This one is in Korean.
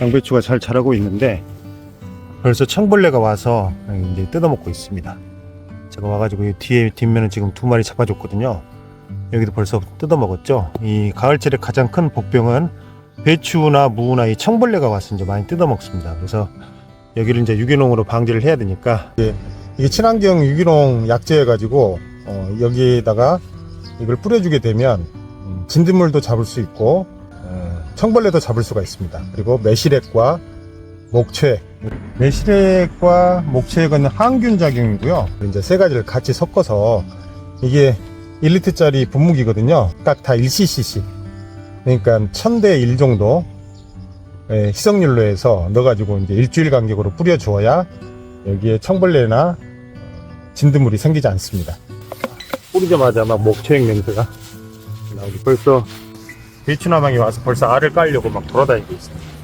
양배추가 잘 자라고 있는데 벌써 청벌레가 와서 이제 뜯어먹고 있습니다. 제가 와가지고 이 뒤에 뒷면은 지금 두 마리 잡아줬거든요. 여기도 벌써 뜯어먹었죠. 이 가을철에 가장 큰 복병은 배추나 무나 이 청벌레가 와서 이제 많이 뜯어먹습니다. 그래서 여기를 이제 유기농으로 방지를 해야 되니까 이게, 이게 친환경 유기농 약재여가지고 어, 여기에다가 이걸 뿌려주게 되면 음, 진딧물도 잡을 수 있고 어, 청벌레도 잡을 수가 있습니다. 그리고 매실액과 목채 매실액과 목채액은 항균 작용이고요. 이제 세 가지를 같이 섞어서 이게 1리터짜리 분무기거든요. 딱 다 1ccc. 그러니까 1000대 1 정도 예, 희석률로 해서 넣어가지고 이제 일주일 간격으로 뿌려주어야 여기에 청벌레나 진드물이 생기지 않습니다. 뿌리자마자 막 목초액 냄새가 나오고 벌써 배추나방이 와서 벌써 알을 깔려고 막 돌아다니고 있습니다.